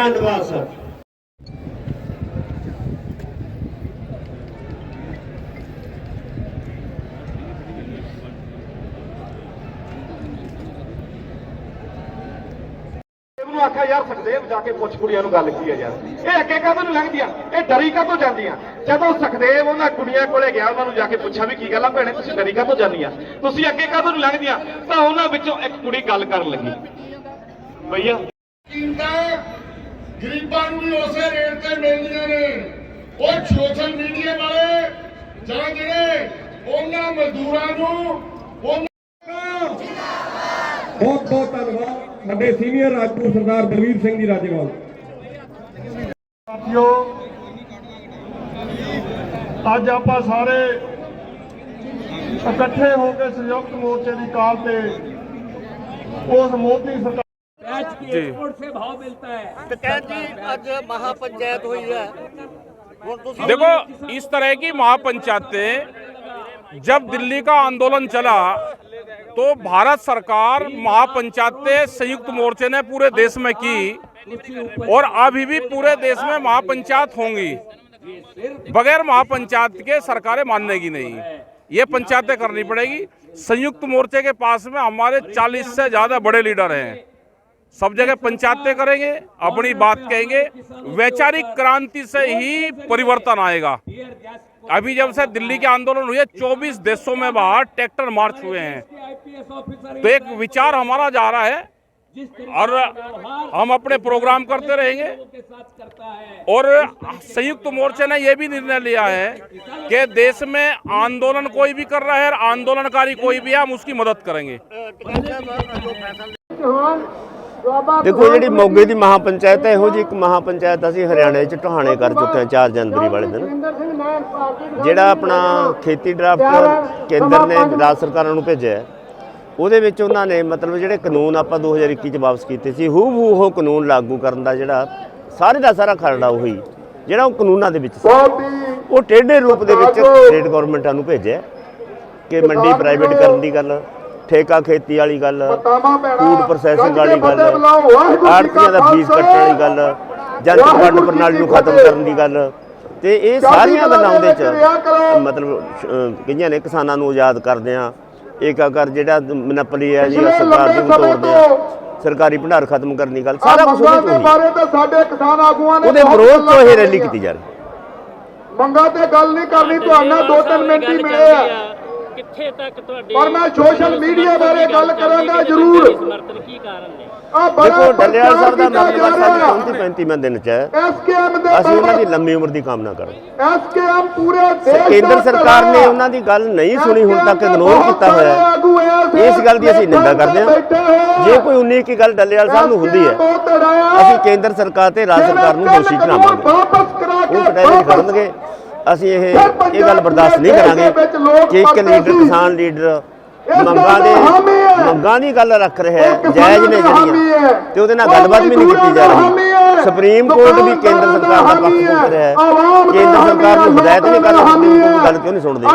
ਧੰਨਵਾਦ ਸਰ। ਆਖਿਆ ਯਾਰ ਸੁਖਦੇਵ ਜਾ ਕੇ ਪੁੱਛ ਕੁੜੀਆਂ ਨੂੰ ਗੱਲ ਕੀ ਹੈ ਯਾਰ? ਇਹ ਅੱਗੇ ਕਾਹਦੋਂ ਨੂੰ ਲੰਘਦੀਆਂ? ਇਹ ਡਰੀ ਕਾਹਤੋਂ ਜਾਂਦੀਆਂ? ਜਦੋਂ ਸੁਖਦੇਵ ਉਹਨਾਂ ਕੁੜੀਆਂ ਕੋਲੇ ਗਿਆ ਉਹਨਾਂ ਨੂੰ ਜਾ ਕੇ ਪੁੱਛਿਆ ਵੀ ਕੀ ਗੱਲ ਆ ਭੈਣੇ ਤੁਸੀਂ ਡਰੀ ਕਾਹਤੋਂ ਜਾਂਦੀਆਂ? ਤੁਸੀਂ ਅੱਗੇ ਕਾਹਦੋਂ ਨੂੰ ਲੰਘਦੀਆਂ? ਤਾਂ ਉਹਨਾਂ ਵਿੱਚੋਂ ਇੱਕ ਕੁੜੀ ਗੱਲ ਕਰਨ ਲੱਗੀ। ਭਈਆ। ਗਰੀਬਾਂ ਨੂੰ ਵੀ ਉਸੇ ਰੇਟ ਤੇ ਮਿਲਦੀਆਂ ਨੇ। ਉਹ ਸੋਸ਼ਲ ਮੀਡੀਆ ਵਾਲੇ ਜਾਂ ਜਿਹੜੇ ਉਹਨਾਂ ਮਜ਼ਦੂਰਾਂ ਨੂੰ ਬਹੁਤ ਬਹੁਤ ਧੰਨਵਾਦ। ਸਾਡੇ ਸੀਨੀਅਰ ਰਾਜਪੂਤ ਸਰਦਾਰ ਬਲਵੀਰ ਸਿੰਘ ਜੀ ਰਾਜੇਵਾਲ। ਸਾਥੀਓ ਅੱਜ ਆਪਾਂ ਸਾਰੇ ਇਕੱਠੇ ਹੋ ਕੇ ਸੰਯੁਕਤ ਮੋਰਚੇ ਦੀ ਕਾਲ ਤੇ ਉਸ ਮੋਦੀ ਸਰਕਾਰ देखो इस तरह की महापंचायतें जब दिल्ली का आंदोलन चला तो भारत सरकार महापंचायतें संयुक्त मोर्चे ने पूरे देश में की और अभी भी पूरे देश में महापंचायत होंगी। बगैर महापंचायत के सरकारें मानने की नहीं। ये पंचायतें करनी पड़ेगी। संयुक्त मोर्चे के पास में हमारे 40 से ज़्यादा बड़े लीडर हैं। सब जगह पंचायतें करेंगे, अपनी बात कहेंगे, वैचारिक क्रांति से ही परिवर्तन आएगा। अभी जब से दिल्ली के आंदोलन हुए 24 देशों में बाहर ट्रैक्टर मार्च हुए हैं। तो एक विचार हमारा जा रहा है, और हम अपने प्रोग्राम करते रहेंगे। और संयुक्त मोर्चे ने यह भी निर्णय लिया है कि देश में आंदोलन कोई भी कर रहा है आंदोलनकारी कोई भी है, हम उसकी मदद करेंगे। ਦੇਖੋ ਜਿਹੜੀ ਮੋਗੇ ਦੀ ਮਹਾਪੰਚਾਇਤ ਹੈ ਇਹੋ ਜਿਹੀ ਇੱਕ ਮਹਾਪੰਚਾਇਤ ਅਸੀਂ ਹਰਿਆਣੇ 'ਚ ਟਹਾਣੇ ਕਰ ਚੁੱਕੇ ਹਾਂ 4 ਜਨਵਰੀ ਵਾਲੇ ਦਿਨ। ਜਿਹੜਾ ਆਪਣਾ ਖੇਤੀ ਡਰਾਫਟ ਕੇਂਦਰ ਨੇ ਰਾਜ ਸਰਕਾਰਾਂ ਨੂੰ ਭੇਜਿਆ ਹੈ, ਉਹਦੇ ਵਿੱਚ ਉਹਨਾਂ ਨੇ ਮਤਲਬ ਜਿਹੜੇ ਕਾਨੂੰਨ ਆਪਾਂ 2021 ਚ ਵਾਪਸ ਕੀਤੇ ਸੀ ਹੂ ਹੂ ਉਹ ਕਾਨੂੰਨ ਲਾਗੂ ਕਰਨ ਦਾ ਜਿਹੜਾ ਸਾਰੇ ਦਾ ਸਾਰਾ ਖਰੜਾ ਉਹੀ ਜਿਹੜਾ ਉਹ ਕਾਨੂੰਨਾਂ ਦੇ ਵਿੱਚ ਸੀ। ਉਹ ਟੇਢੇ ਰੂਪ ਦੇ ਵਿੱਚ ਸਟੇਟ ਗਵਰਨਮੈਂਟਾਂ ਨੂੰ ਭੇਜਿਆ ਕਿ ਮੰਡੀ ਪ੍ਰਾਈਵੇਟ ਕਰਨ ਦੀ ਗੱਲ। ਠੇਕਾ ਖੇਤੀ ਵਾਲੀ ਗੱਲ ਫੂਡ ਪ੍ਰੋਸੈਸਿੰਗ ਵਾਲੀ ਗੱਲ ਆੜਤੀਆਂ ਦਾ ਫੀਸ ਕੱਟਣ ਵਾਲੀ ਗੱਲ ਜਨਤਕ ਵੰਡ ਪ੍ਰਣਾਲੀ ਨੂੰ ਖਤਮ ਕਰਨ ਦੀ ਗੱਲ। ਤੇ ਇਹ ਸਾਰੀਆਂ ਗੱਲਾਂ ਉਹਦੇ ਚ ਮਤਲਬ ਕਈਆਂ ਨੇ ਕਿਸਾਨਾਂ ਨੂੰ ਆਜ਼ਾਦ ਕਰਦੇ ਆ। ਏਕਾਕਰ ਜਿਹੜਾ ਮਨਪਲੀ ਹੈ ਜੀ ਸਰਕਾਰ ਦੀ ਨੂੰ ਤੋੜਦੇ ਆ। ਸਰਕਾਰੀ ਭੰਡਾਰ ਖਤਮ ਕਰਨ ਦੀ ਗੱਲ ਸਾਰਾ ਕੁਝ ਉਹਦੇ ਬਾਰੇ ਤਾਂ ਸਾਡੇ ਕਿਸਾਨ ਆਗੂਆਂ ਨੇ ਉਹਦੇ ਵਿਰੋਧ ਤੋਂ ਇਹ ਰੈਲੀ ਕੀਤੀ ਜਾ ਰਹੀ? ਮੰਗਾਂ ਤੇ ਗੱਲ ਨਹੀਂ ਕਰਨੀ ਤੁਹਾਨੂੰ ਦੋ ਤਿੰਨ ਮਿੰਟ ਹੀ ਮਿਲੇ ਆ। ਕਿੱਥੇ ਤੱਕ ਤੁਹਾਡੇ ਪਰ ਮੈਂ ਸੋਸ਼ਲ ਮੀਡੀਆ ਬਾਰੇ ਗੱਲ ਕਰਾਂਗਾ ਜ਼ਰੂਰ। ਸਮਰਥਨ ਕੀ ਕਾਰਨ ਨੇ ਆ ਬੜਾ ਦੇਖੋ ਡੱਲੇਵਾਲ ਸਾਹਿਬ ਦਾ ਪ੍ਰਚਾਰ ਕੀਤਾ ਮਤਲਬ ਜਾ ਰਿਹਾ। ਸਾਡੀ 34 35 ਦਿਨ ਚ ਹੈ ਐਸਕੇਐਮ ਦੇ ਅਸੀਂ ਉਹਨਾਂ ਦੀ ਲੰਮੀ ਉਮਰ ਦੀ ਕਾਮਨਾ ਕਰਦੇ ਐਸਕੇਐਮ ਪੂਰੇ ਦੇਸ਼ ਕੇਂਦਰ ਸਰਕਾਰ ਨੇ। ਉਹਨਾਂ ਦੀ ਗੱਲ ਨਹੀਂ ਸੁਣੀ ਹੁਣ ਤੱਕ SKM ਦੇ ਇਗਨੋਰ ਕੀਤਾ ਹੋਇਆ ਇਸ ਗੱਲ ਦੀ ਅਸੀਂ ਨਿੰਦਾ ਕਰਦੇ ਹਾਂ। ਜੇ ਕੋਈ 19 ਕੀ ਗੱਲ ਡੱਲੇਵਾਲ ਸਾਹਿਬ ਨੂੰ ਹੁੰਦੀ ਹੈ। ਅਸੀਂ ਕੇਂਦਰ ਸਰਕਾਰ ਤੇ ਰਾਜ ਸਰਕਾਰ ਨੂੰ ਦੋਸ਼ੀ ਕੇ ਉਹ ਵਾਪਸ- ਖੜਨਗੇ ਅਸੀਂ ਇਹ ਇਹ ਗੱਲ ਬਰਦਾਸ਼ਤ ਨਹੀਂ ਕਰਾਂਗੇ। ਕਿ ਇੱਕ ਲੀਡਰ ਕਿਸਾਨ ਲੀਡਰ ਮੰਗਾਂ ਦੇ ਮੰਗਾਂ ਦੀ ਗੱਲ ਰੱਖ ਰਿਹਾ ਹੈ ਜਾਇਜ਼ ਨੇ ਜਿਹੜੀਆਂ ਤੇ ਉਹਦੇ ਨਾਲ ਗੱਲਬਾਤ ਵੀ ਨਹੀਂ ਕੀਤੀ ਜਾ ਰਹੀ। ਸੁਪਰੀਮ ਕੋਰਟ ਵੀ ਕੇਂਦਰ ਸਰਕਾਰ ਦਾ ਪੱਖ ਪੁੱਛ ਰਿਹਾ ਹੈ। ਕੇਂਦਰ ਸਰਕਾਰ ਨੂੰ ਹਦਾਇਤ ਨਹੀਂ ਕਰ ਰਹੀ ਗੱਲ ਕਿਉਂ ਨਹੀਂ ਸੁਣਦੀ?